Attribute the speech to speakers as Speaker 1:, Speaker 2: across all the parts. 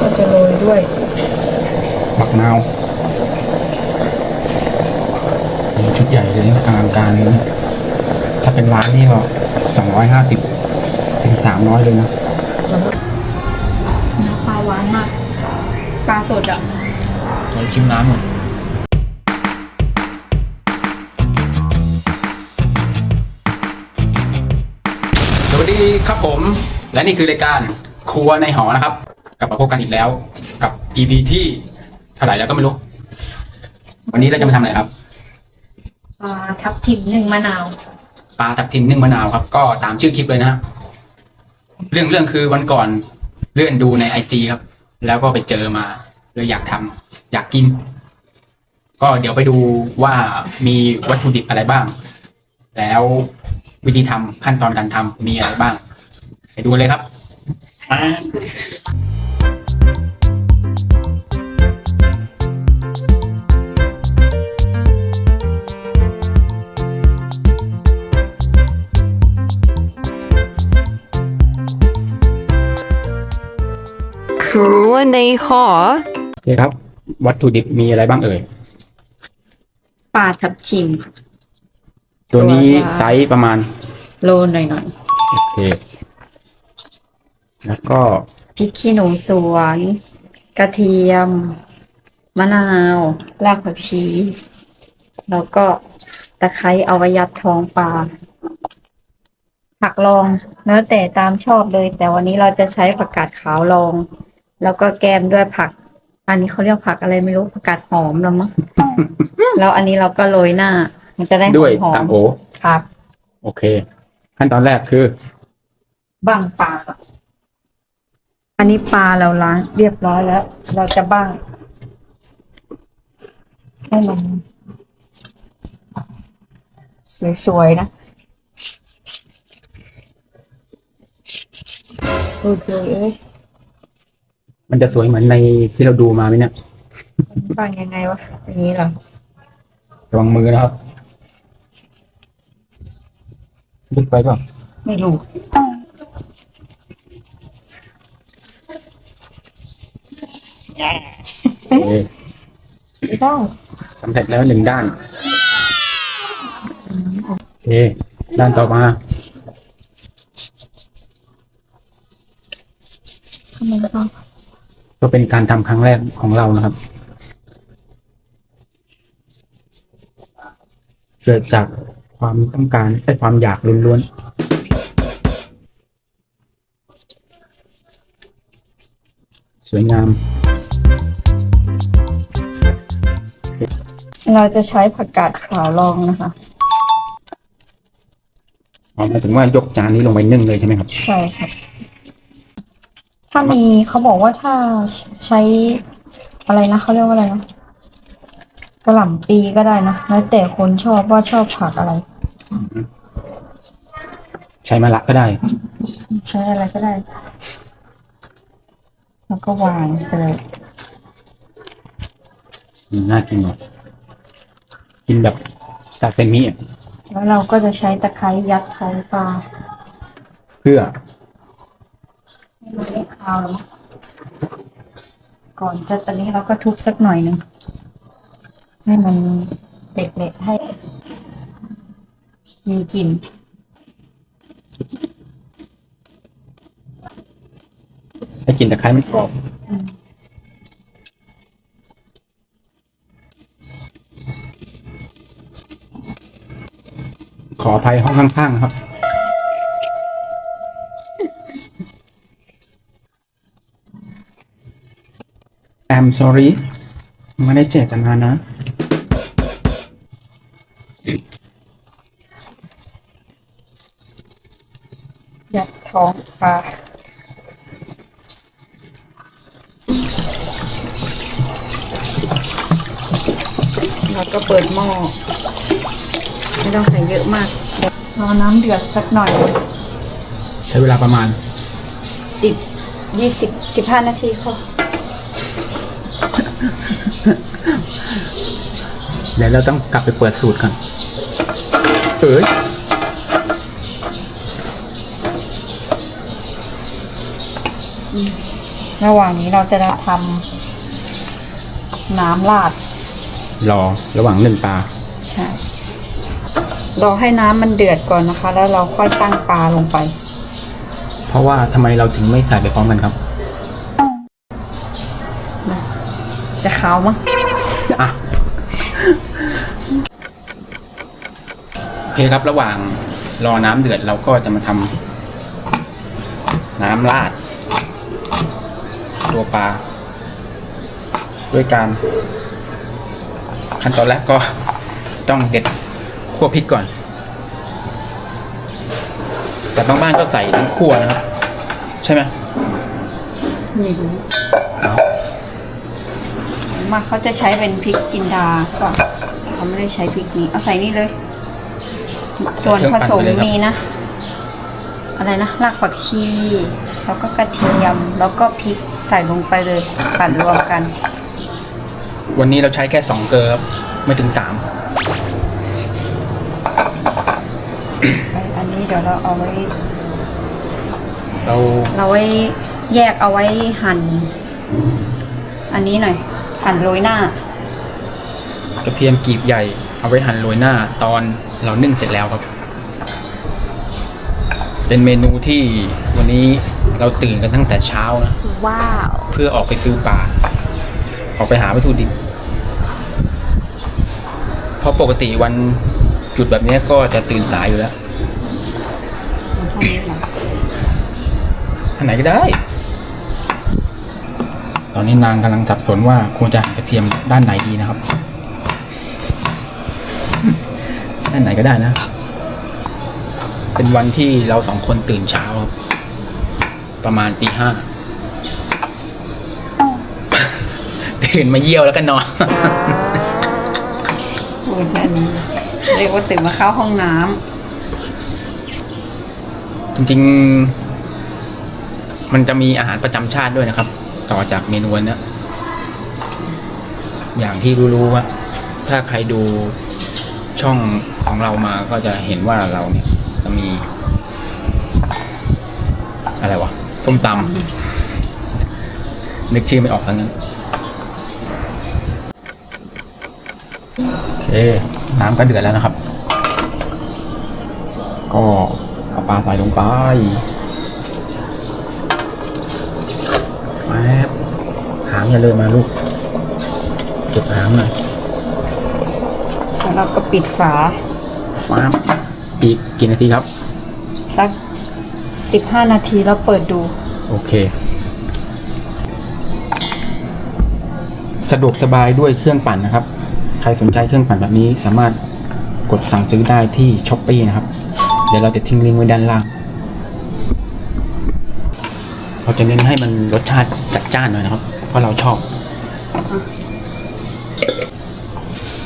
Speaker 1: ก็จะโรยด้วย
Speaker 2: บักนาวมีชุดใหญ่เลยนะอลังการเลยนะถ้าเป็นร้านนี่ก็สองร้อยห้าสิบถึงสามร้อยเลยนะ
Speaker 1: ปลาหวานมาก ปลาสดอะ
Speaker 2: เราชิมน้ำหน่อยสวัสดีครับผม และนี่คือรายการครัวในหอนะครับ กลับมาพบกันอีกแล้ว กับ EP ที่เท่าไหร่แล้วก็ไม่รู้ วันนี้เราจะมาทำอะไรครับ
Speaker 1: ปลาทับทิมหนึ่งมะนาว
Speaker 2: ปลาทับทิมนึ่งมะนาวครับ ก็ตามชื่อคลิปเลยนะฮะเรื่องเรื่องคือวันก่อนเลื่อนดูในไอจครับ แล้วก็ไปเจอมาเลยอยากทำอยากกิน ก็เดี๋ยวไปดูว่ามีวัตถุดิบอะไรบ้าง แล้ววิธีทำขั้นตอนการทำมีอะไรบ้าง ไปดูเลยครับมา
Speaker 3: ครัวในหอ
Speaker 2: โอเคครับ วัตถุดิบมีอะไรบ้างเอ่ย
Speaker 1: ปลาทับทิม
Speaker 2: ตัวนี้
Speaker 1: ตัวละ
Speaker 2: ไซส์ประมาณ
Speaker 1: โลหน่อยหน่อย
Speaker 2: โอเค แล้วก็
Speaker 1: ๆพริกขี้หนูสวน กระเทียม มะนาว รากผักชี แล้วก็ตะไคร้เอาไว้ยัดท้องปลา ผักรองแล้วแต่ตามชอบเลย แต่วันนี้เราจะใช้ผักกาดขาวรอง แล้วก็แกมด้วยผัก อันนี้เขาเรียกผักอะไรไม่รู้ผักกาดหอมหรือมั้ง แล้วอันนี้เราก็โรยหน้า มันจะได้ห
Speaker 2: ด้วย
Speaker 1: อ
Speaker 2: ตั
Speaker 1: ม
Speaker 2: งโอ
Speaker 1: ๆครับ
Speaker 2: โอเค ขั้นตอนแรกคือ
Speaker 1: บ้างปลาก่อนอันนี้ปลาเราล้างเรียบร้อยแล้ว เราจะบ้างให้มันสวยๆนะ โอเคเอ้ย
Speaker 2: มันจะสวยเหมือนในที่เราดูมาไหมเนี่ย
Speaker 1: บ้างยังไงวะอย่างนี้เหรอ
Speaker 2: ระวังมือนะครับลึกไปเปล่า
Speaker 1: ไม่รู้
Speaker 2: โอเค
Speaker 1: ไม่ต้อง
Speaker 2: สำเร็จแล้วหนึ่งด้านโอเคด้านต่อมา
Speaker 1: ทำไมต้อง
Speaker 2: ก็เป็นการทำครั้งแรกของเรานะครับ เกิดจากความต้องการและความอยากล้วนๆ สวยงาม
Speaker 1: เราจะใช้ผักกาดขาวรองนะคะ
Speaker 2: อ๋อหมายถึงว่ายกจานนี้ลงไปนึ่งเลยใช่ไหมครับ
Speaker 1: ใช่ครับ ถ้ามีเขาบอกว่าถ้าใช้อะไรนะเขาเรียกว่าอะไรนะกระหล่ำปีก็ได้นะแล้วแต่คนชอบว่าชอบผักอะไร
Speaker 2: ใช้มะละก็ได้
Speaker 1: ใช้อะไรก็ได้ แล้วก็วางไปเลย
Speaker 2: อืมน่ากินเนาะกินแบบซาเซมิอะ
Speaker 1: แล้วเราก็จะใช้ตะไคร้ยัดท้องปลา
Speaker 2: เพื่อ
Speaker 1: ให้ มันไม่คาวหรอกก่อนจะตอนนี้เราก็ทุบสักหน่อยหนึ่งให้มันเละๆให้มีกลิ่น
Speaker 2: ให้กลินตะไคร้มันกรอบขออภัยห้องข้างๆครับ I'm sorry ไม่ได้เจตนานะ
Speaker 1: ยัดท้องปลาแล้วก็เปิดหม้อ ไม่ต้องใส่เยอะมากเดี๋ยวรอน้ำเดือดสักหน่อย
Speaker 2: ใช้เวลาประมาณ
Speaker 1: สิบยี่สิบสิบห้านาทีค่ะ
Speaker 2: เดี๋ยวเราต้องกลับไปเปิดสูตรกันเอ้ย
Speaker 1: ระหว่างนี้เราจะทำน้ำราด
Speaker 2: รอระหว่างนึ่งปลา
Speaker 1: ใช่ รอให้น้ำมันเดือดก่อนนะคะ แล้วเราค่อยตั้งปลาลงไป
Speaker 2: เพราะว่าทำไมเราถึงไม่ใส่ไปพร้อมกันครับ
Speaker 1: ขาวมั้ง
Speaker 2: อะโอเคครับระหว่างรอน้ำเดือดเราก็จะมาทำน้ำราด ตัวปลา ด้วยการ ขั้นตอนแรกก็ต้องเด็ดคั่วพริกก่อน แต่บางบ้านก็ใส่ทั้งคั่วนะครับ ใช่ไหม
Speaker 1: ไม่รู้
Speaker 2: เอา
Speaker 1: ส่วน มากเขาจะใช้เป็นพริกจินดาก็เขาไม่ได้ใช้พริกนี้ เอาใส่นี่เลย ส่วนผสมมีนะ อะไรนะรากผักชี แล้วก็กระเทียม แล้วก็พริกใส่ลงไปเลยปั่นรวมกัน
Speaker 2: วันนี้เราใช้แค่สองเกลือครับไม่ถึงสาม
Speaker 1: อันนี้เดี๋ยวเราเอาไว้
Speaker 2: เรา
Speaker 1: เราไว้แยกเอาไว้หั่นอันนี้หน่อย หั่นโรยหน้า
Speaker 2: กระเทียมกลีบใหญ่ เอาไว้หั่นโรยหน้า ตอนเรานึ่งเสร็จแล้วครับ เป็นเมนูที่วันนี้เราตื่นกันตั้งแต่เช้านะ
Speaker 1: ว้าว
Speaker 2: เพื่อออกไปซื้อปลา ออกไปหาวัตถุดิบ เพราะปกติวันจุดแบบนี้ก็จะตื่นสายอยู่แล้ว
Speaker 1: เท่านี้เหรอ
Speaker 2: อันไหนก็ได้ ตอนนี้นางกำลังสับสนว่าควรจะหั่นกระเทียมด้านไหนดีนะครับ ด้านไหนก็ได้นะ เป็นวันที่เราสองคนตื่นเช้าครับ ประมาณตีห้าตื่นมาเยี่ยวแล้วก็นอน
Speaker 1: โอ้ยอันนี้เรียกว่าตื่นมาเข้าห้องน้ำ
Speaker 2: จริงๆ มันจะมีอาหารประจำชาติด้วยนะครับ ต่อจากเมนูนเนี้อย่างที่รู้ๆว่า ถ้าใครดูช่องของเรามาก็จะเห็นว่าเราเนี่ยจะมี อะไรวะส้มตำนึกชื่อไม่ออกทั้งนั้นโอเค น้ำก็เดือดแล้วนะครับ ก็เอาปลาใส่ลงไป แฟบหางอย่าเลยมาลูกเก็บหางหน่อย
Speaker 1: แล้วเราก็ปิดฝา
Speaker 2: แฟบอีกกี่นาทีครับ
Speaker 1: สักสิบห้านาทีแล้วเปิดดู
Speaker 2: โอเค สะดวกสบายด้วยเครื่องปั่นนะครับ ใครสนใจเครื่องปั่นแบบนี้สามารถกดสั่งซื้อได้ที่ช้อปปีนะครับ เดี๋ยวเราจะทิ้งลิงก์ไว้ด้านล่าง เราจะเน้นให้มันรสชาติจัดจ้านหน่อยนะครับ เพราะเราชอบ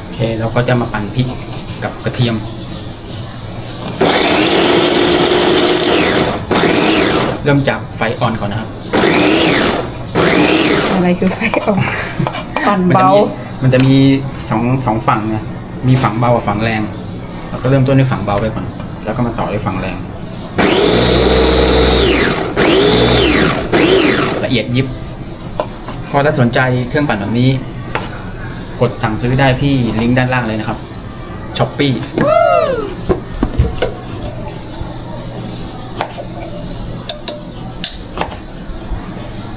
Speaker 2: โอเค เราก็จะมาปั่นพริกกับกระเทียมเริ่มจากไฟอ่อนก่อนนะครับ
Speaker 1: อะไรคือไฟออกปั่น
Speaker 2: มันจะ
Speaker 1: เบา
Speaker 2: มีมันจะมีสองสองฝั่งนะมีฝั่งเบากับฝั่งแรง เราก็เริ่มต้นด้วยฝั่งเบาไปก่อน แล้วก็มาต่อด้วยฝั่งแรง ละเอียดยิบพอถ้าสนใจเครื่องปั่นแบบนี้ กดสั่งซื้อได้ที่ลิงก์ด้านล่างเลยนะครับช้อปปี้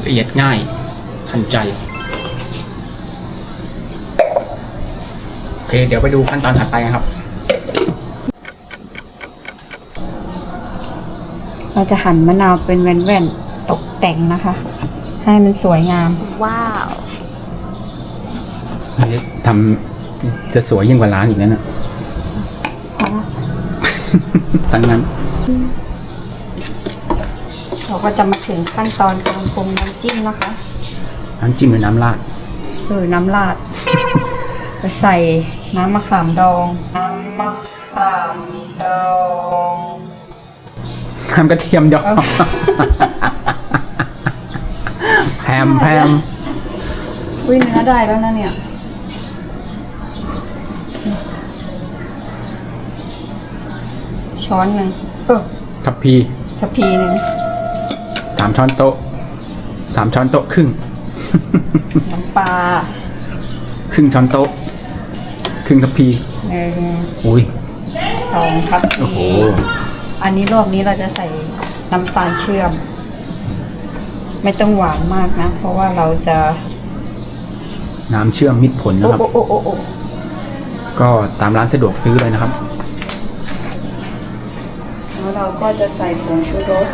Speaker 2: ละเอียดง่าย ทันใจ โอเค เดี๋ยวไปดูขั้นตอนถัดไปกันครับ
Speaker 1: เราจะหั่นมะนาวเป็นแว่นๆ แต่งนะคะ ให้มันสวยงาม ว้าว
Speaker 2: ทำจะสวยยิ่งกว่าร้านอีกนั่นน่ะทั้งนั้น
Speaker 1: เราก็จะมาถึงขั้นตอนการปรุงน้ำจิ้มนะคะ
Speaker 2: น้ำจิ้มหรือน้ำราด
Speaker 1: เออน้ำราดจะใส่น้ำมะขามดอง น้ำมะขามดอง
Speaker 2: น้ำกระเทียมดอง
Speaker 1: เอา
Speaker 2: แพ มแพม
Speaker 1: วิเนื้อได้แล้วนะเนี่ย ช้อนหนึ่งเออ
Speaker 2: ทัพพี
Speaker 1: ทัพพีหนึ่ง
Speaker 2: สามช้อนโต๊ะสามช้อนโต๊ะครึ่ง
Speaker 1: น้ำปลา
Speaker 2: ครึ่งช้อนโต๊ะครึ่งทัพพี
Speaker 1: หนึ่ง
Speaker 2: อุ้ย
Speaker 1: สองครับ
Speaker 2: โอ้โห
Speaker 1: อันนี้รอบนี้เราจะใส่น้ำตาลเชื่อม ไม่ต้องหวานมากนะ เพราะว่าเราจะ
Speaker 2: น้ำเชื่อมมิตรผล
Speaker 1: โอ้
Speaker 2: นะครับ
Speaker 1: โอ้โอ้โอ้โอ้
Speaker 2: ก็ตามร้านสะดวกซื้อเลยนะครับ
Speaker 1: แล้วเราก็จะใส่ผงชูรส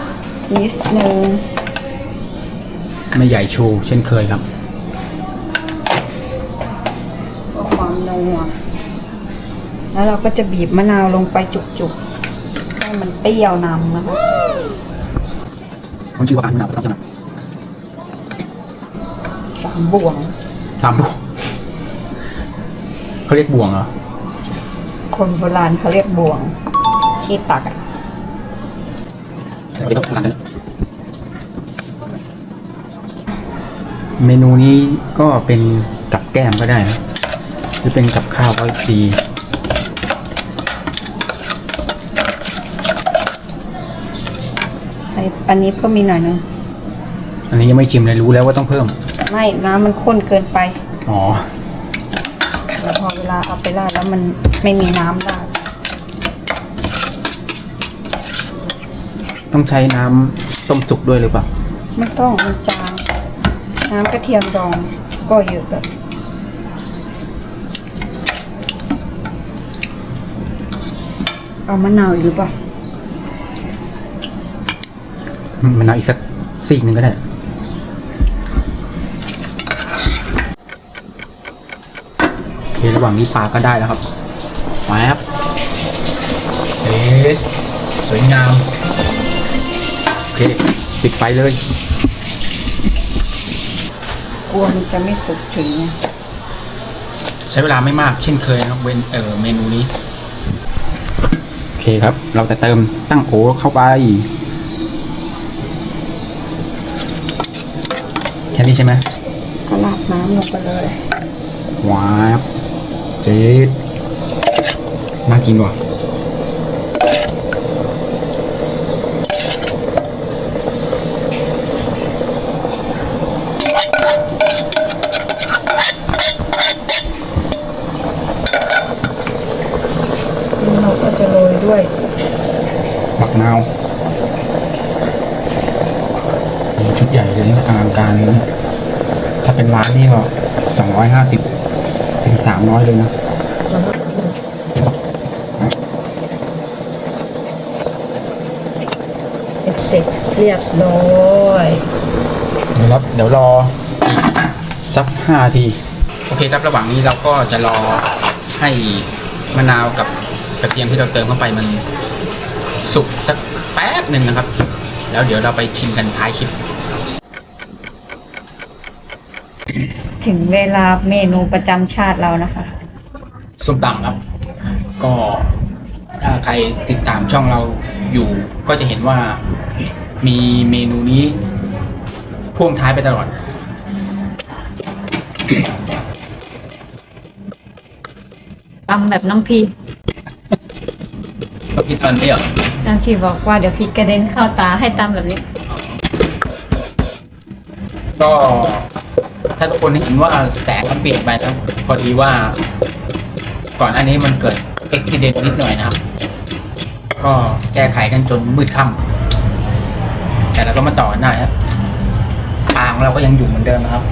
Speaker 1: นิดนึง
Speaker 2: ไม่ใหญ่ชูเช่นเคยครับ
Speaker 1: เพื่อความนัวแล้วเราก็จะบีบมะนาวลงไปจุกๆให้มันเปรี้ยวนำนะคะ
Speaker 2: ผมชื่อว่าการมะนาวครับจังหวัด
Speaker 1: สาม บ่วง
Speaker 2: สามบวงเขาเรียกบวงเหรอ
Speaker 1: คนโบราณเขาเรียกบ่วง ที่ตักอะ
Speaker 2: เดี๋ยวต้องทำกันเมนูนี้ก็เป็นกับแก้มก็ได้นะหรือเป็นกับข้าวก็ดี
Speaker 1: ใส่อันนี้เพิ่มมีหน่อยนึง
Speaker 2: อันนี้ยังไม่ชิมเลยรู้แล้วว่าต้องเพิ่ม
Speaker 1: ไม่น้ำมันข้นเกินไป
Speaker 2: อ๋อ
Speaker 1: แล้วพอเวลาเอาไปราดแล้วมันไม่มีน้ำราด
Speaker 2: ต้องใช้น้ำต้มสุกด้วยหรือเปล่า
Speaker 1: ไม่ต้องมันจางน้ำกระเทียมดองก็เยอะแบบเอามะนาวอีกหรือเปล่า
Speaker 2: มะนาวอีกสักซีกหนึ่งก็ได้ โอเค ระหว่างนี้ปลาก็ได้แล้วครับแป๊บเอ๊ะสวยงาม โอเคปิดไฟเลย
Speaker 1: กลัวมันจะไม่สุกถึงไง
Speaker 2: ใช้เวลาไม่มากเช่นเคยนะครับเวนเออเมนูนี้ โอเคครับ เราจะเติมตั้งโอเข้าไป แค่นี้ใช่ไหม
Speaker 1: ก็ราดน้ำลงไปเลย
Speaker 2: ว้าวเจ๊ดน่ากินว่ะ
Speaker 1: แล้วเราก็จะโรยด้วย
Speaker 2: บักนาวนี่ชุดใหญ่เลยนะอลังการเลยนะถ้าเป็นร้านนี่ก็สองร้อยห้าสิบถึง สามร้อยเลยนะ
Speaker 1: เสร็จเรียบร้อย
Speaker 2: เดี๋ยวรับเดี๋ยวรออีกสักห้าที โอเคครับระหว่างนี้เราก็จะรอให้มะนาวกับกระเทียมที่เราเติมเข้าไปมันสุกสักแป๊บหนึ่งนะครับ แล้วเดี๋ยวเราไปชิมกันท้ายคลิป
Speaker 1: ถึงเวลาเมนูประจำชาติเรานะคะ
Speaker 2: ส้มตำครับ ก็ถ้าใครติดตามช่องเราอยู่ก็จะเห็นว่ามีเมนูนี้พ่วงท้ายไปตลอด
Speaker 1: ตำแบบน้องพี
Speaker 2: ก็คิดตอนนี้เหรอ
Speaker 1: น้องพีบอกว่าเดี๋ยวพริกกระเด็นเข้าตาให้ตำแบบนี้
Speaker 2: ก็ ถ้าทุกคนเห็นว่าแสงมันเปลี่ยนไปแล้วพอดีว่า ก่อนอันนี้มันเกิดอุบิเหตุนิดหน่อยนะครับ ก็แก้ไขกันจนมืดค่ำแต่เราก็มาต่อกันได้ครับปางเราก็ยังอยู่เหมือนเดิมนะครับ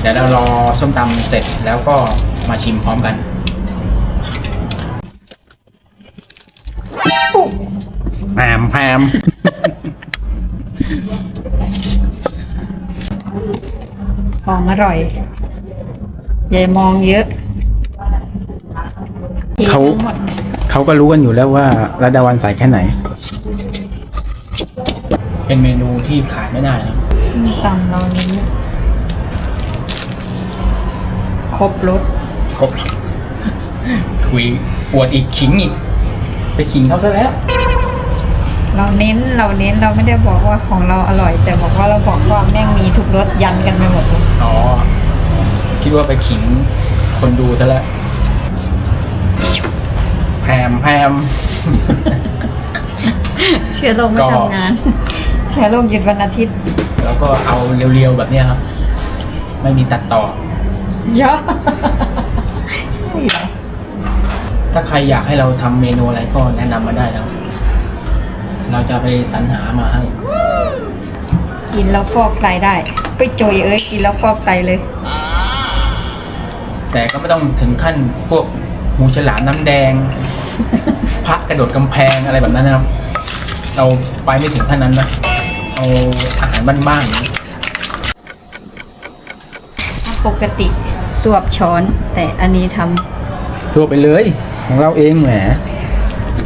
Speaker 2: เดี๋ยวเรารอส้มตำเสร็จแล้วก็มาชิมพร้อมกันแพมแพม
Speaker 1: หอมอร่อยอย่ามองเยอะ
Speaker 2: เขา
Speaker 1: ทั้งหมด
Speaker 2: เขาก็รู้กันอยู่แล้วว่าระดาวันใส่แค่ไหน เป็นเมนูที่ขาดไม่ได้นะ
Speaker 1: ส้มตำเรานี้ครบรส
Speaker 2: ครบคุยอวดอีกขิงอีกไปขิงเขาซะแล้ว
Speaker 1: เราเน้นเราเน้นเราไม่ได้บอกว่าของเราอร่อย แต่บอกว่าเราบอกว่าแม่งมีทุกรสยันกันไปหมดเลย
Speaker 2: อ๋อ คิดว่าไปขิงคนดูซะแล้วแพมแพม
Speaker 1: เชื้อโรคไม่
Speaker 2: ก็
Speaker 1: ทำงานแชร์โลกหยุดวันอาทิตย์
Speaker 2: แล้วก็เอาเรียวๆแบบเนี้ยครับ ไม่มีตัดต่อ
Speaker 1: เยอะใช่เหรอ
Speaker 2: ถ้าใครอยากให้เราทำเมนูอะไรก็แนะนำมาได้นะครับ เราจะไปสรรหามาให้
Speaker 1: กินแล้วฟอกไตได้ ไปโจยเอ้ยกินแล้วฟอกไตเลย
Speaker 2: แต่ก็ไม่ต้องถึงขั้นพวกหมูฉลามน้ำแดง พระกระโดดกำแพงอะไรแบบนั้นนะครับ เราไปไม่ถึงขั้นนั้นนะเอาอาหารบ้านๆอย่างนี้
Speaker 1: ปกติสวบช้อน แต่อันนี้ท
Speaker 2: ตัวไปเลย ของเราเองแหม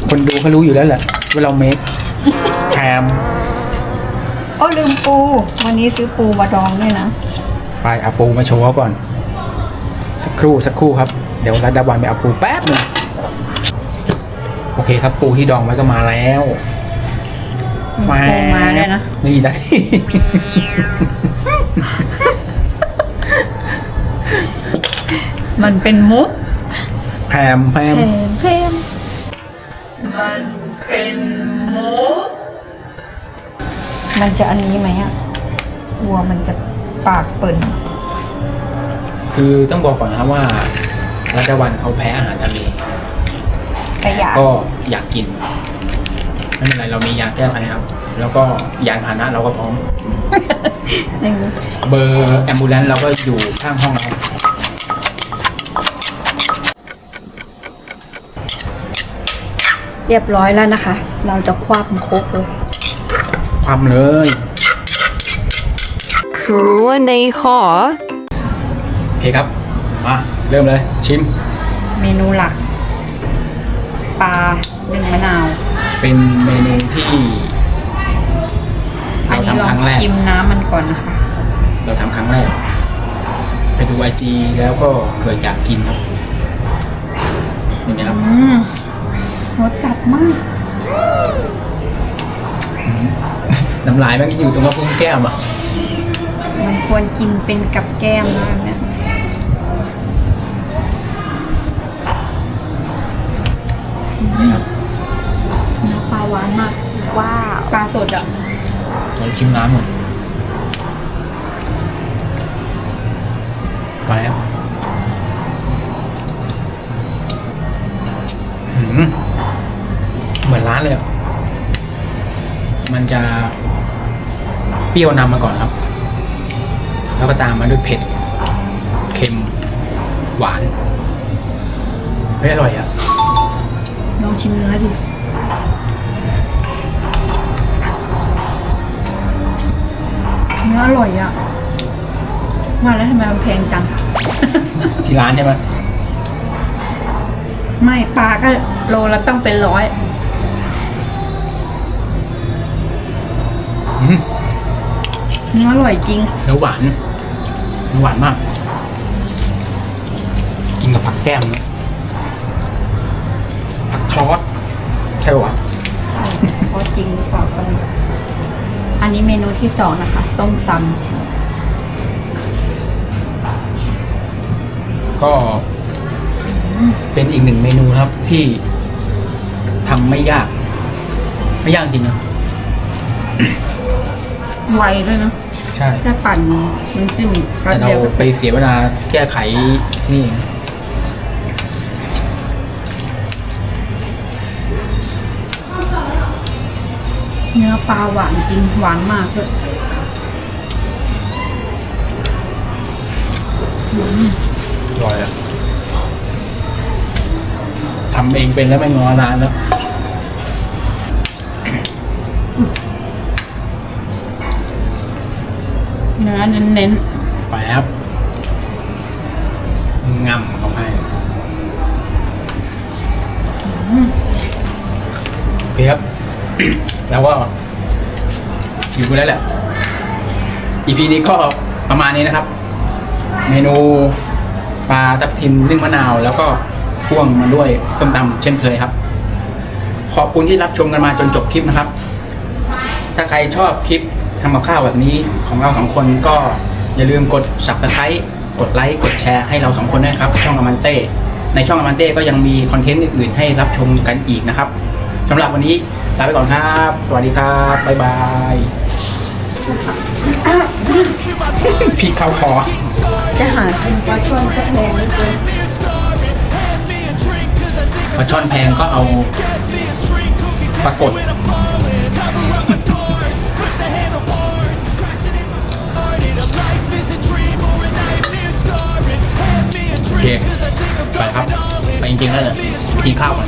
Speaker 2: คนดูเขารู้อยู่แล้วแหละว่าเราเมคแค มำ
Speaker 1: โอ้ลืมปู วันนี้ซื้อปูมาดองด้วยนะ
Speaker 2: ไปเอาปูมาโชว์เขาก่อน สักครู่สักครู่ครับ เดี๋ยวรัดดาวันไปเอาปูแป๊บหนึงโอเคครับปูที่ดองไว้ก็มาแล้ว
Speaker 1: ปูมาด้วยนะ
Speaker 2: นี่ได้
Speaker 1: มันเป็นมุก
Speaker 2: แพมแพม
Speaker 1: เพมเพมมันเป็นมุก มันจะอันนี้ไหมอะกลัวมันจะปากเปิ่น
Speaker 2: คือต้องบอกก่อนนะครับว่ารัตวันเขาแพ้อาหารทะเล
Speaker 1: แต่อยาก
Speaker 2: ก็อยากกินไม่เป็นไรเรามียาแก้ไขครับ แล้วก็ยานพาหนะเราก็พร้อม
Speaker 1: อย่างนี้
Speaker 2: เบอร์แอมบูเลนเราก็อยู่ข้างห้องเรา
Speaker 1: เรียบร้อยแล้วนะคะ เราจะคว้าบครกเลย
Speaker 2: ความเลย
Speaker 3: ครัวในหอ
Speaker 2: โอเคครับ มา เริ่มเลย ชิม
Speaker 1: เมนูหลัก ปลาหนึ่งมะนาว
Speaker 2: เป็นเมนูที่
Speaker 1: อัน
Speaker 2: เรา
Speaker 1: นี้ล
Speaker 2: ทำค
Speaker 1: อง
Speaker 2: รั้งแรก
Speaker 1: ชิมน้ำมันก่อนนะคะ
Speaker 2: เราทำครั้งแรก ไปดูไอจีแล้วก็เกิดอยากกินครับนี่นะครับ
Speaker 1: อืมรสจัดมาก
Speaker 2: น้ำลายแมันอยู่ตรงกระพุ้งแก้มอะ
Speaker 1: มันควรกินเป็นกับแก้มมากเนี่ย
Speaker 2: นี่ครับ
Speaker 1: เนื้อปลาหวานมาก ว้าวปลาสดอะ
Speaker 2: เราชิมน้ำก่อนไฟครับหืมเหมือนร้านเลยอะมันจะเป รี้ยวนำมาก่อนครับ แล้วก็ตามมาด้วยเผ็ด เค็ม หวานเฮ้ยอร่อยอะ
Speaker 1: ลองชิมเนื้อดิเนื้ออร่อยอะว่าแล้วทำไมมันแพงจัง
Speaker 2: ที่ร้านใช่ไหม
Speaker 1: ไม่ปลาก็โลละต้องเป็นร้อย
Speaker 2: อืม
Speaker 1: เนื้ออร่อยจริง
Speaker 2: เนื้อหวานเนื้อหวานมาก กินกับผักแก้มนะผักคลอสใช่ปะวะ
Speaker 1: ใช่เพราะจริงหรือเปล่าก็ไม่รู้อันนี้เมนูที่สองนะคะ ส้มต
Speaker 2: ก็เป็นอีกหนึ่งเมนูนะครับที่ทำไม่ยาก ไม่ยากจริงนะำ
Speaker 1: ไวด้วยนะ
Speaker 2: ใช่
Speaker 1: แค่ปั่นมันจิ้มแป๊บ
Speaker 2: แต่เรา
Speaker 1: เดียวก็เส
Speaker 2: ไป
Speaker 1: ร็จ
Speaker 2: เสียเวลาแก้ไขนี่เอง
Speaker 1: เนื้อปลาหวานจริงหวานมากเลยอืม
Speaker 2: อร่อยอะทำเองเป็นแล้วไม่งอนานแล้ว
Speaker 1: เนื้อเน้น
Speaker 2: แฟบงำเขาให้ โอเคครับ แล้วก็อยู่กันแล้วแหละ EP นี้ก็ประมาณนี้นะครับ เมนูปลาทับทิมนึ่งมะนาว แล้วก็พ่วงมาด้วยส้มตำเช่นเคยครับ ขอบคุณที่รับชมกันมาจนจบคลิปนะครับ ถ้าใครชอบคลิป ทำกับข้าวแบบนี้ของเราสองคนก็อย่าลืมกด subscribe กดไลค์กดแชร์ให้เราสองคนด้วยนะครับ ช่องอมันเต้ในช่องอมันเต้ก็ยังมีคอนเทนต์อื่นๆ ให้รับชมกันอีกนะครับสำหรับวันนี้ลาไปก่อนครับ สวัสดีครับ บ๊ายบายพริกเข้าคอ
Speaker 1: จะหากินปลาช่อนก็แพงนิดเดียว
Speaker 2: ปลาช่อนแพงก็เอาปลากด ไปครับ ไปจริงๆแล้วเนี่ยไปกินข้าวกัน